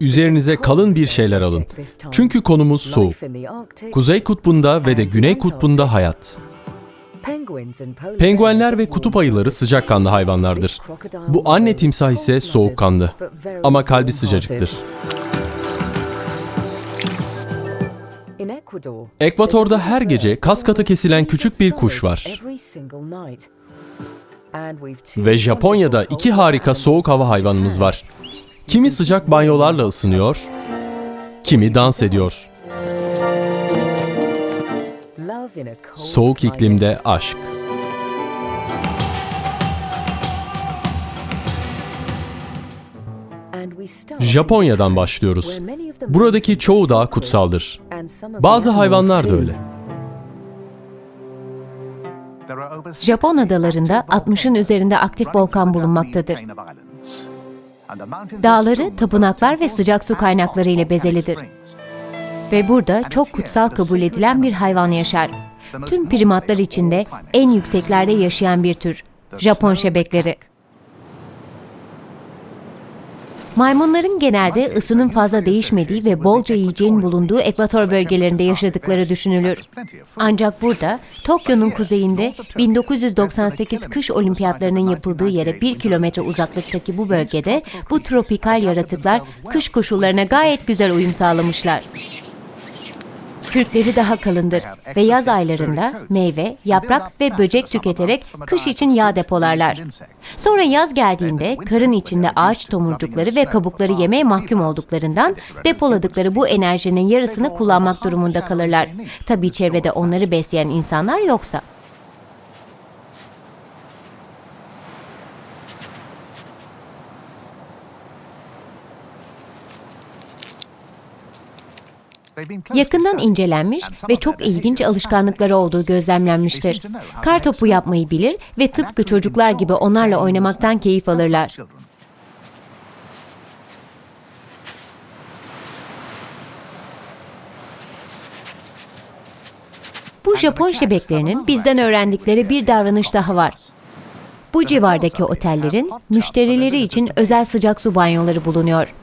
Üzerinize kalın bir şeyler alın. Çünkü konumuz soğuk. Kuzey kutbunda ve de güney kutbunda hayat. Penguenler ve kutup ayıları sıcakkanlı hayvanlardır. Bu anne timsah ise soğukkanlı. Ama kalbi sıcacıktır. Ekvatorda her gece kas katı kesilen küçük bir kuş var. Ve Japonya'da iki harika soğuk hava hayvanımız var. Kimi sıcak banyolarla ısınıyor, kimi dans ediyor. Soğuk iklimde aşk. Japonya'dan başlıyoruz. Buradaki çoğu dağ kutsaldır. Bazı hayvanlar da öyle. Japon adalarında 60'ın üzerinde aktif volkan bulunmaktadır. Dağları tapınaklar ve sıcak su kaynakları ile bezelidir. Ve burada çok kutsal kabul edilen bir hayvan yaşar. Tüm primatlar içinde en yükseklerde yaşayan bir tür. Japon şebekleri. Maymunların genelde ısının fazla değişmediği ve bolca yiyeceğin bulunduğu ekvator bölgelerinde yaşadıkları düşünülür. Ancak burada, Tokyo'nun kuzeyinde 1998 kış olimpiyatlarının yapıldığı yere 1 kilometre uzaklıktaki bu bölgede bu tropikal yaratıklar kış koşullarına gayet güzel uyum sağlamışlar. Kürkleri daha kalındır ve yaz aylarında meyve, yaprak ve böcek tüketerek kış için yağ depolarlar. Sonra yaz geldiğinde karın içinde ağaç tomurcukları ve kabukları yemeye mahkum olduklarından depoladıkları bu enerjinin yarısını kullanmak durumunda kalırlar. Tabii çevrede onları besleyen insanlar yoksa. Yakından incelenmiş ve çok ilginç alışkanlıkları olduğu gözlemlenmiştir. Kar topu yapmayı bilir ve tıpkı çocuklar gibi onlarla oynamaktan keyif alırlar. Bu Japon şebeklerinin bizden öğrendikleri bir davranış daha var. Bu civardaki otellerin müşterileri için özel sıcak su banyoları bulunuyor.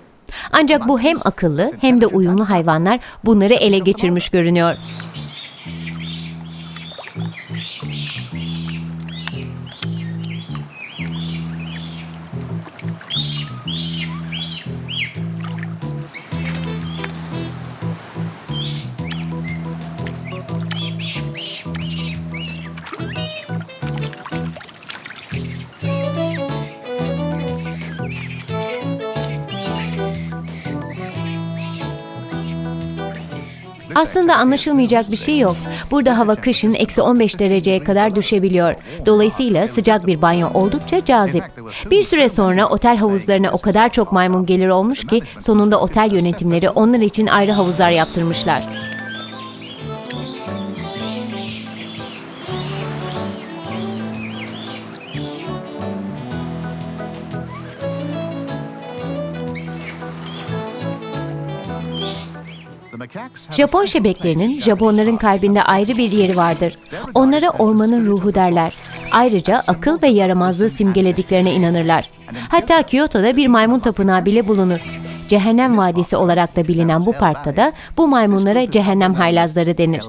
Ancak bu hem akıllı hem de uyumlu hayvanlar bunları ele geçirmiş görünüyor. Aslında anlaşılmayacak bir şey yok. Burada hava kışın eksi 15 dereceye kadar düşebiliyor. Dolayısıyla sıcak bir banyo oldukça cazip. Bir süre sonra otel havuzlarına o kadar çok maymun gelir olmuş ki sonunda otel yönetimleri onlar için ayrı havuzlar yaptırmışlar. Japon şebeklerinin Japonların kalbinde ayrı bir yeri vardır. Onlara ormanın ruhu derler. Ayrıca akıl ve yaramazlığı simgelediklerine inanırlar. Hatta Kyoto'da bir maymun tapınağı bile bulunur. Cehennem Vadisi olarak da bilinen bu parkta da bu maymunlara cehennem haylazları denir.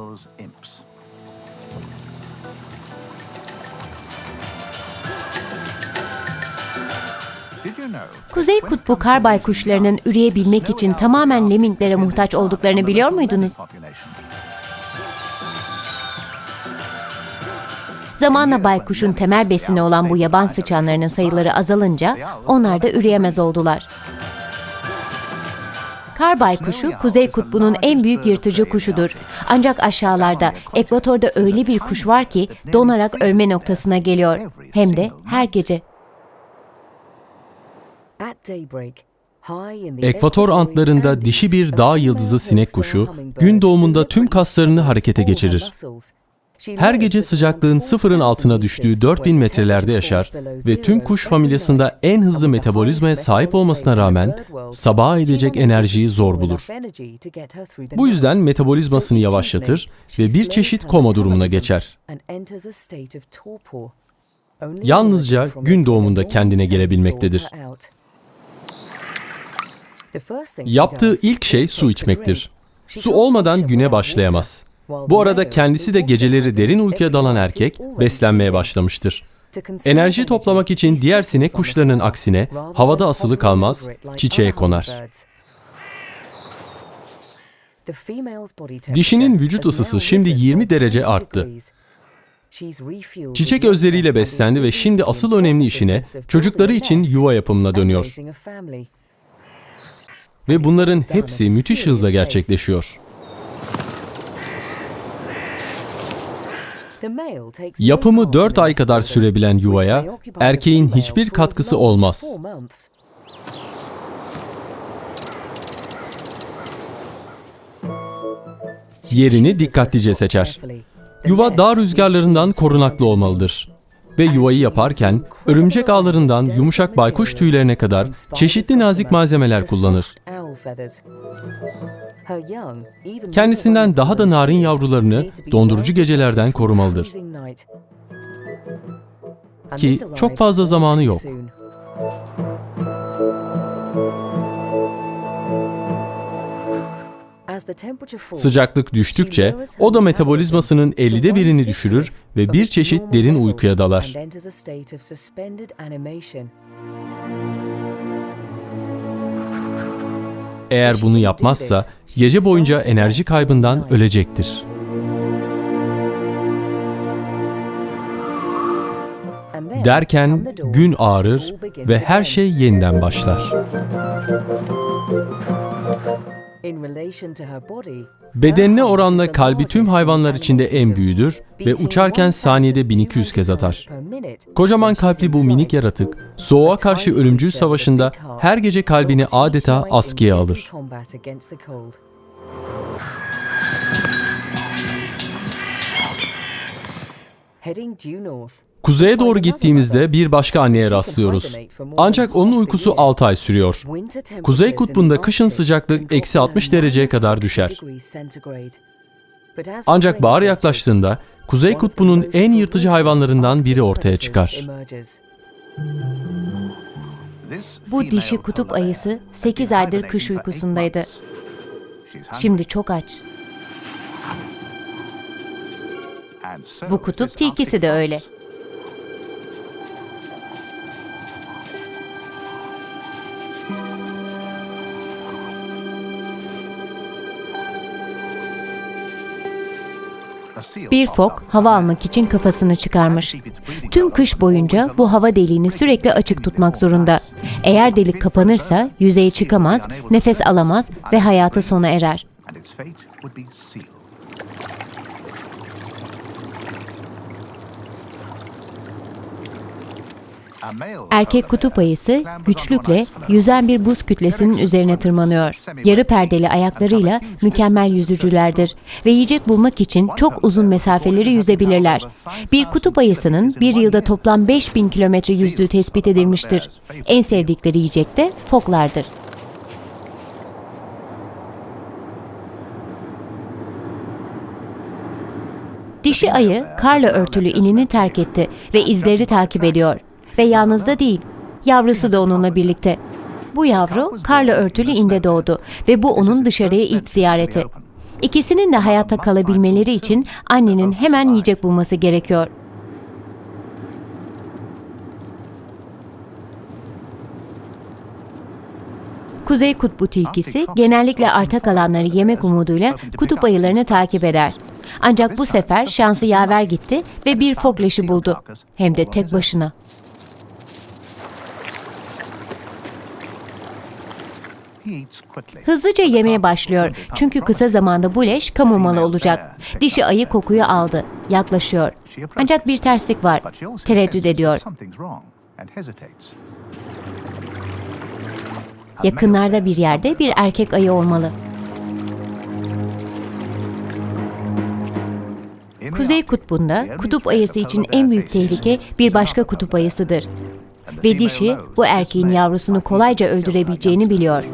Kuzey kutbu kar baykuşlarının üreyebilmek için tamamen leminglere muhtaç olduklarını biliyor muydunuz? Zamanla baykuşun temel besini olan bu yaban sıçanlarının sayıları azalınca onlar da üreyemez oldular. Kar baykuşu Kuzey Kutbu'nun en büyük yırtıcı kuşudur. Ancak aşağılarda, ekvatorda öyle bir kuş var ki donarak ölme noktasına geliyor. Hem de her gece. Ekvator antlarında dişi bir dağ yıldızı sinek kuşu gün doğumunda tüm kaslarını harekete geçirir. Her gece sıcaklığın sıfırın altına düştüğü 4000 metrelerde yaşar ve tüm kuş familyasında en hızlı metabolizmaya sahip olmasına rağmen sabaha edecek enerjiyi zor bulur. Bu yüzden metabolizmasını yavaşlatır ve bir çeşit koma durumuna geçer. Yalnızca gün doğumunda kendine gelebilmektedir. Yaptığı ilk şey su içmektir. Su olmadan güne başlayamaz. Bu arada kendisi de geceleri derin uykuya dalan erkek beslenmeye başlamıştır. Enerji toplamak için diğer sinek kuşlarının aksine havada asılı kalmaz, çiçeğe konar. Dişinin vücut ısısı şimdi 20 derece arttı. Çiçek özleriyle beslendi ve şimdi asıl önemli işine çocukları için yuva yapımına dönüyor. Ve bunların hepsi müthiş hızla gerçekleşiyor. Yapımı 4 ay kadar sürebilen yuvaya erkeğin hiçbir katkısı olmaz. Yerini dikkatlice seçer. Yuva dağ rüzgarlarından korunaklı olmalıdır. Ve yuvayı yaparken örümcek ağlarından yumuşak baykuş tüylerine kadar çeşitli nazik malzemeler kullanır. Kendisinden daha da narin yavrularını dondurucu gecelerden korumalıdır. Ki çok fazla zamanı yok. Sıcaklık düştükçe o da metabolizmasının 50'de birini düşürür ve bir çeşit derin uykuya dalar. Eğer bunu yapmazsa gece boyunca enerji kaybından ölecektir. Derken gün ağrır ve her şey yeniden başlar. Bedenine oranla kalbi tüm hayvanlar içinde en büyüğüdür ve uçarken saniyede 1200 kez atar. Kocaman kalpli bu minik yaratık, soğuğa karşı ölümcül savaşında her gece kalbini adeta askıya alır. Kuzeye doğru gittiğimizde bir başka anneye rastlıyoruz. Ancak onun uykusu 6 ay sürüyor. Kuzey kutbunda kışın sıcaklık eksi 60 dereceye kadar düşer. Ancak bahar yaklaştığında Kuzey kutbunun en yırtıcı hayvanlarından biri ortaya çıkar. Bu dişi kutup ayısı 8 aydır kış uykusundaydı. Şimdi çok aç. Bu kutup tilkisi de öyle. Bir fok hava almak için kafasını çıkarmış. Tüm kış boyunca bu hava deliğini sürekli açık tutmak zorunda. Eğer delik kapanırsa yüzeye çıkamaz, nefes alamaz ve hayatı sona erer. Erkek kutup ayısı güçlükle yüzen bir buz kütlesinin üzerine tırmanıyor. Yarı perdeli ayaklarıyla mükemmel yüzücülerdir ve yiyecek bulmak için çok uzun mesafeleri yüzebilirler. Bir kutup ayısının bir yılda toplam 5000 kilometre yüzdüğü tespit edilmiştir. En sevdikleri yiyecek de foklardır. Dişi ayı karla örtülü inini terk etti ve izleri takip ediyor. Ve yalnız da değil, yavrusu da onunla birlikte. Bu yavru karla örtülü inde doğdu ve bu onun dışarıya ilk ziyareti. İkisinin de hayatta kalabilmeleri için annenin hemen yiyecek bulması gerekiyor. Kuzey kutbu tilkisi genellikle arta kalanları yemek umuduyla kutup ayılarını takip eder. Ancak bu sefer şansı yaver gitti ve bir fok leşi buldu. Hem de tek başına. Hızlıca yemeye başlıyor çünkü kısa zamanda bu leş kamu malı olacak. Dişi ayı kokuyu aldı, yaklaşıyor. Ancak bir terslik var, tereddüt ediyor. Yakınlarda bir yerde bir erkek ayı olmalı. Kuzey kutbunda kutup ayısı için en büyük tehlike bir başka kutup ayısıdır. Ve dişi bu erkeğin yavrusunu kolayca öldürebileceğini biliyor.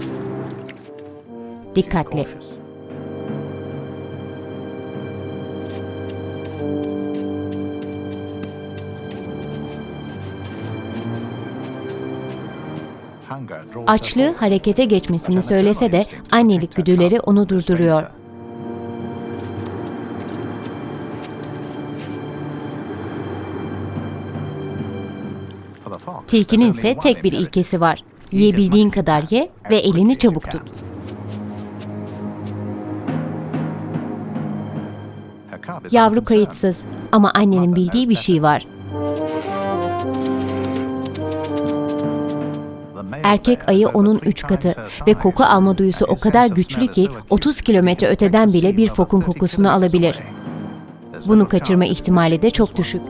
Dikkatli. Açlığı harekete geçmesini söylese de annelik güdüleri onu durduruyor. Tilkinin ise tek bir ilkesi var. Yiyebildiğin kadar ye ve elini çabuk tut. Yavru kayıtsız ama annenin bildiği bir şey var. Erkek ayı onun üç katı ve koku alma duyusu o kadar güçlü ki 30 kilometre öteden bile bir fokun kokusunu alabilir. Bunu kaçırma ihtimali de çok düşük.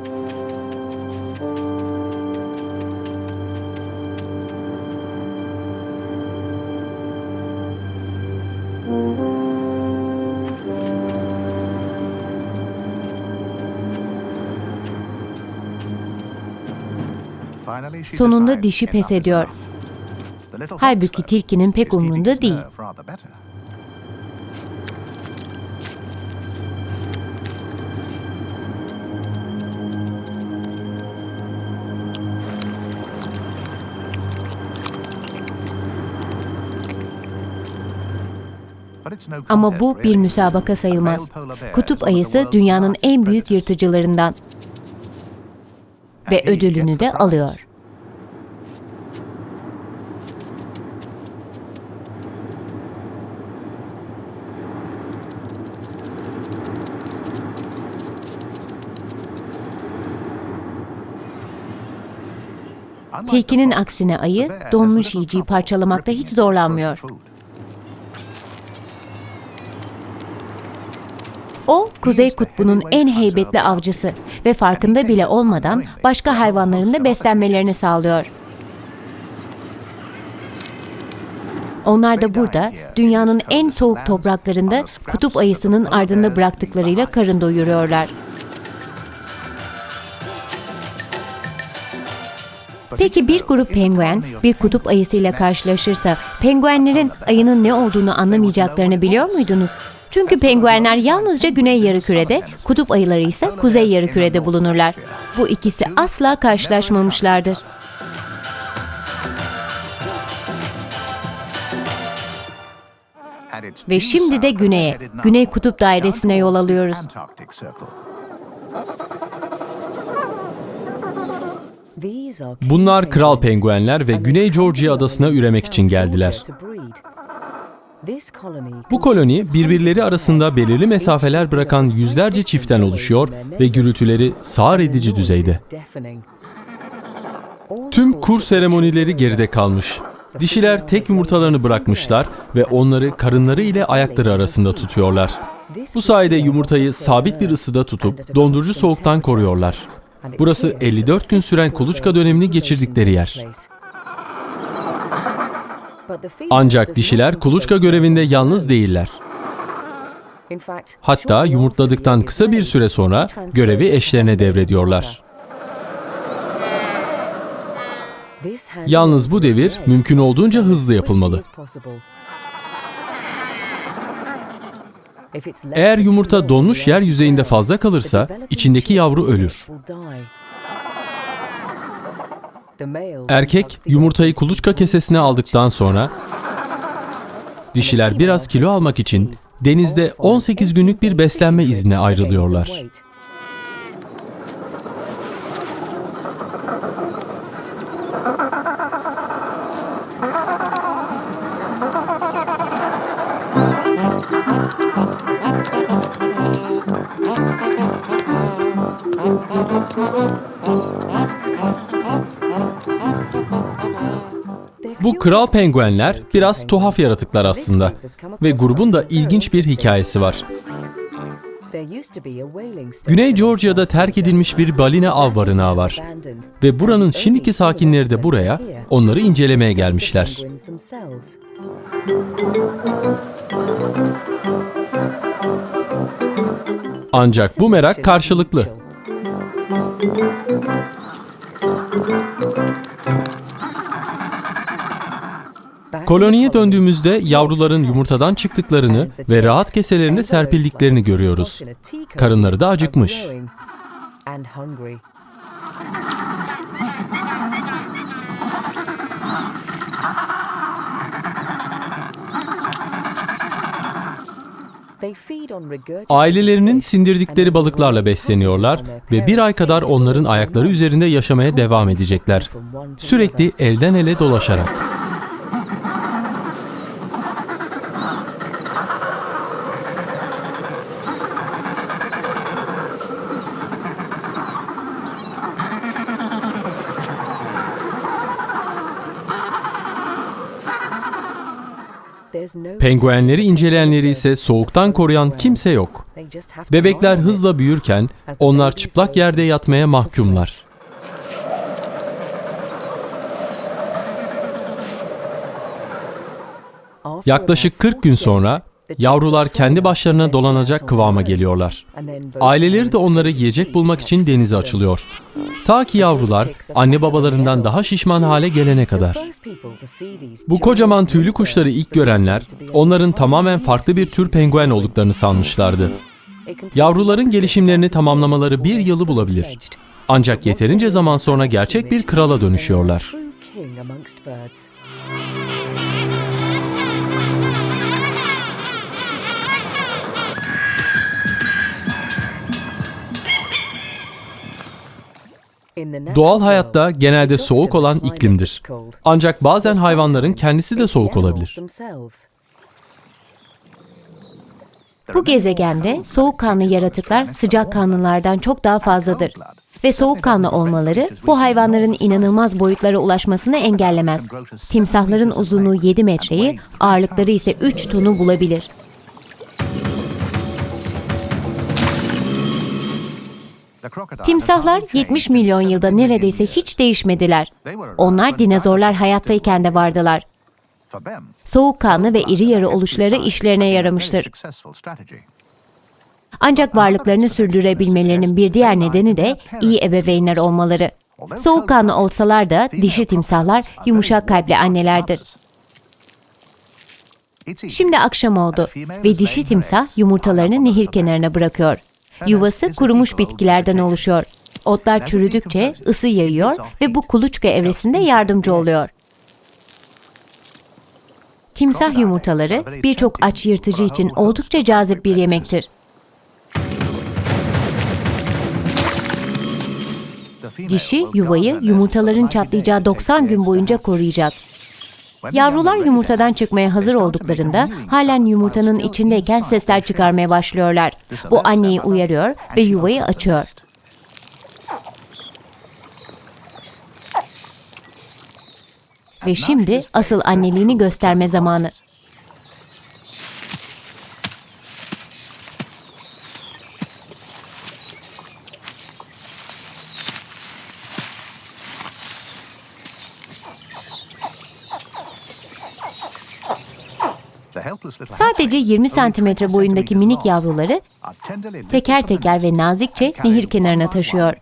Sonunda dişi pes ediyor. Halbuki tilkinin pek umrunda değil. Ama bu bir müsabaka sayılmaz. Kutup ayısı dünyanın en büyük yırtıcılarından ve ödülünü de alıyor. Tilkinin aksine ayı donmuş yiyeceği parçalamakta hiç zorlanmıyor. O, Kuzey Kutbu'nun en heybetli avcısı ve farkında bile olmadan başka hayvanların da beslenmelerini sağlıyor. Onlar da burada, dünyanın en soğuk topraklarında kutup ayısının ardında bıraktıklarıyla karın doyuruyorlar. Peki bir grup penguen bir kutup ayısıyla karşılaşırsa penguenlerin ayının ne olduğunu anlamayacaklarını biliyor muydunuz? Çünkü penguenler yalnızca güney yarımkürede, kutup ayıları ise kuzey yarımkürede bulunurlar. Bu ikisi asla karşılaşmamışlardır. Ve şimdi de güneye, Güney Kutup Dairesi'ne yol alıyoruz. Bunlar kral penguenler ve Güney Georgia adasına üremek için geldiler. Bu koloni birbirleri arasında belirli mesafeler bırakan yüzlerce çiftten oluşuyor ve gürültüleri sağır edici düzeyde. Tüm kur seremonileri geride kalmış. Dişiler tek yumurtalarını bırakmışlar ve onları karınları ile ayakları arasında tutuyorlar. Bu sayede yumurtayı sabit bir ısıda tutup dondurucu soğuktan koruyorlar. Burası 54 gün süren kuluçka dönemini geçirdikleri yer. Ancak dişiler kuluçka görevinde yalnız değiller. Hatta yumurtladıktan kısa bir süre sonra görevi eşlerine devrediyorlar. Yalnız bu devir mümkün olduğunca hızlı yapılmalı. Eğer yumurta donmuş yer yüzeyinde fazla kalırsa içindeki yavru ölür. Erkek yumurtayı kuluçka kesesine aldıktan sonra dişiler biraz kilo almak için denizde 18 günlük bir beslenme iznine ayrılıyorlar. Bu kral penguenler biraz tuhaf yaratıklar aslında ve grubun da ilginç bir hikayesi var. Güney Georgia'da terk edilmiş bir balina av barınağı var ve buranın şimdiki sakinleri de buraya onları incelemeye gelmişler. Ancak bu merak karşılıklı. Koloniye döndüğümüzde yavruların yumurtadan çıktıklarını ve rahat keselerinde serpildiklerini görüyoruz. Karınları da acıkmış. Ailelerinin sindirdikleri balıklarla besleniyorlar ve bir ay kadar onların ayakları üzerinde yaşamaya devam edecekler. Sürekli elden ele dolaşarak. Penguenleri inceleyenleri ise soğuktan koruyan kimse yok. Bebekler hızla büyürken onlar çıplak yerde yatmaya mahkumlar. Yaklaşık 40 gün sonra yavrular kendi başlarına dolanacak kıvama geliyorlar. Aileleri de onları yiyecek bulmak için denize açılıyor. Ta ki yavrular anne babalarından daha şişman hale gelene kadar. Bu kocaman tüylü kuşları ilk görenler onların tamamen farklı bir tür penguen olduklarını sanmışlardı. Yavruların gelişimlerini tamamlamaları bir yılı bulabilir. Ancak yeterince zaman sonra gerçek bir krala dönüşüyorlar. Doğal hayatta genelde soğuk olan iklimdir. Ancak bazen hayvanların kendisi de soğuk olabilir. Bu gezegende soğukkanlı yaratıklar sıcakkanlılardan çok daha fazladır. Ve soğukkanlı olmaları bu hayvanların inanılmaz boyutlara ulaşmasını engellemez. Timsahların uzunluğu 7 metreyi, ağırlıkları ise 3 tonu bulabilir. Timsahlar 70 milyon yılda neredeyse hiç değişmediler. Onlar dinozorlar hayattayken de vardılar. Soğukkanlı ve iri yarı oluşları işlerine yaramıştır. Ancak varlıklarını sürdürebilmelerinin bir diğer nedeni de iyi ebeveynler olmaları. Soğukkanlı olsalar da dişi timsahlar yumuşak kalpli annelerdir. Şimdi akşam oldu ve dişi timsah yumurtalarını nehir kenarına bırakıyor. Yuvası kurumuş bitkilerden oluşuyor. Otlar çürüdükçe ısı yayıyor ve bu kuluçka evresinde yardımcı oluyor. Timsah yumurtaları birçok aç yırtıcı için oldukça cazip bir yemektir. Dişi yuvayı yumurtaların çatlayacağı 90 gün boyunca koruyacak. Yavrular yumurtadan çıkmaya hazır olduklarında halen yumurtanın içindeyken sesler çıkarmaya başlıyorlar. Bu anneyi uyarıyor ve yuvayı açıyor. Ve şimdi asıl anneliğini gösterme zamanı. Sadece 20 santimetre boyundaki minik yavruları teker teker ve nazikçe nehir kenarına taşıyor.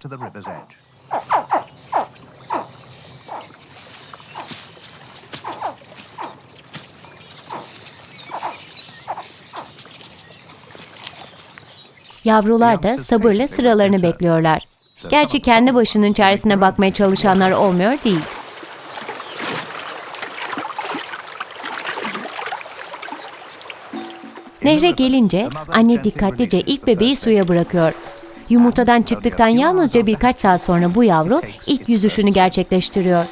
Yavrular da sabırla sıralarını bekliyorlar. Gerçi kendi başının çaresine bakmaya çalışanlar olmuyor değil. Nehre gelince anne dikkatlice ilk bebeği suya bırakıyor. Yumurtadan çıktıktan yalnızca birkaç saat sonra bu yavru ilk yüzüşünü gerçekleştiriyor.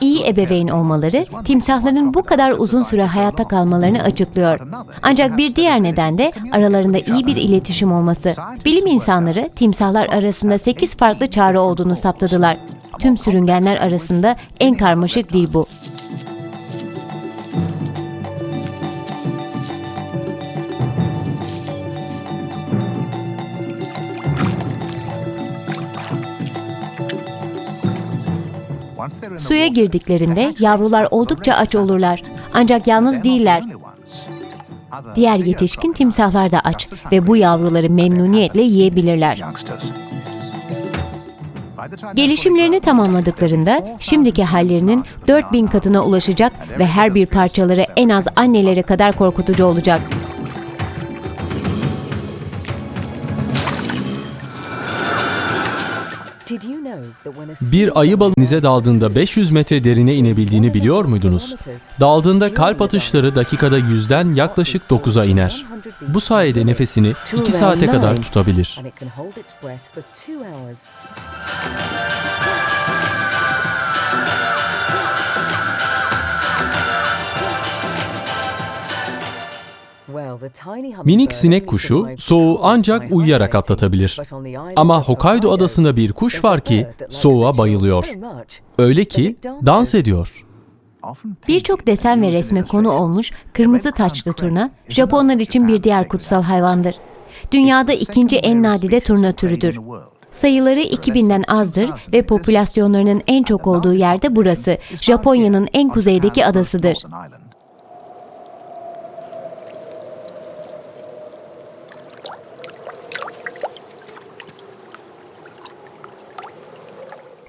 İyi ebeveyn olmaları timsahların bu kadar uzun süre hayatta kalmalarını açıklıyor. Ancak bir diğer neden de aralarında iyi bir iletişim olması. Bilim insanları timsahlar arasında 8 farklı çağrı olduğunu saptadılar. Tüm sürüngenler arasında en karmaşık dil bu. Suya girdiklerinde yavrular oldukça aç olurlar. Ancak yalnız değiller. Diğer yetişkin timsahlar da aç ve bu yavruları memnuniyetle yiyebilirler. Gelişimlerini tamamladıklarında şimdiki hallerinin 4000 katına ulaşacak ve her bir parçaları en az anneleri kadar korkutucu olacak. Bir ayı balığı denize daldığında 500 metre derine inebildiğini biliyor muydunuz? Daldığında kalp atışları dakikada 100'den yaklaşık 9'a iner. Bu sayede nefesini 2 saate kadar tutabilir. Minik sinek kuşu soğuğu ancak uyuyarak atlatabilir. Ama Hokkaido adasında bir kuş var ki soğuğa bayılıyor. Öyle ki dans ediyor. Birçok desen ve resme konu olmuş kırmızı taçlı turna, Japonlar için bir diğer kutsal hayvandır. Dünyada ikinci en nadide turna türüdür. Sayıları 2000'den azdır ve popülasyonlarının en çok olduğu yerde burası, Japonya'nın en kuzeydeki adasıdır.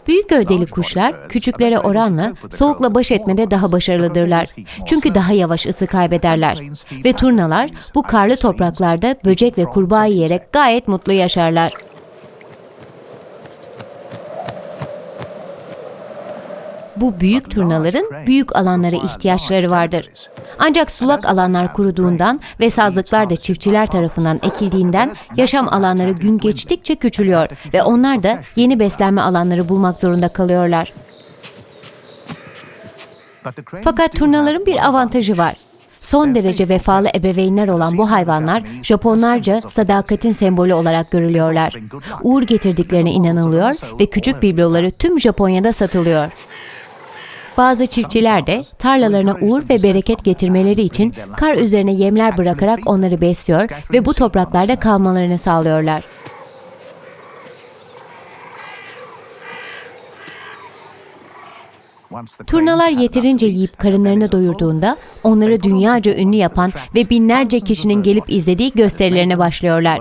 Büyük gövdeli kuşlar küçüklere oranla soğukla baş etmede daha başarılıdırlar. Çünkü daha yavaş ısı kaybederler. Ve turnalar bu karlı topraklarda böcek ve kurbağa yiyerek gayet mutlu yaşarlar. Bu büyük turnaların büyük alanlara ihtiyaçları vardır. Ancak sulak alanlar kuruduğundan ve sazlıklar da çiftçiler tarafından ekildiğinden yaşam alanları gün geçtikçe küçülüyor ve onlar da yeni beslenme alanları bulmak zorunda kalıyorlar. Fakat turnaların bir avantajı var. Son derece vefalı ebeveynler olan bu hayvanlar Japonlarca sadakatin sembolü olarak görülüyorlar. Uğur getirdiklerine inanılıyor ve küçük bibloları tüm Japonya'da satılıyor. Bazı çiftçiler de tarlalarına uğur ve bereket getirmeleri için kar üzerine yemler bırakarak onları besliyor ve bu topraklarda kalmalarını sağlıyorlar. Turnalar yeterince yiyip karınlarını doyurduğunda onları dünyaca ünlü yapan ve binlerce kişinin gelip izlediği gösterilerine başlıyorlar.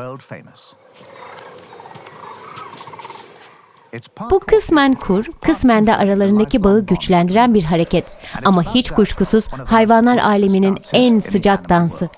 Bu kısmen kur, kısmen de aralarındaki bağı güçlendiren bir hareket. Ama hiç kuşkusuz hayvanlar aleminin en sıcak dansı.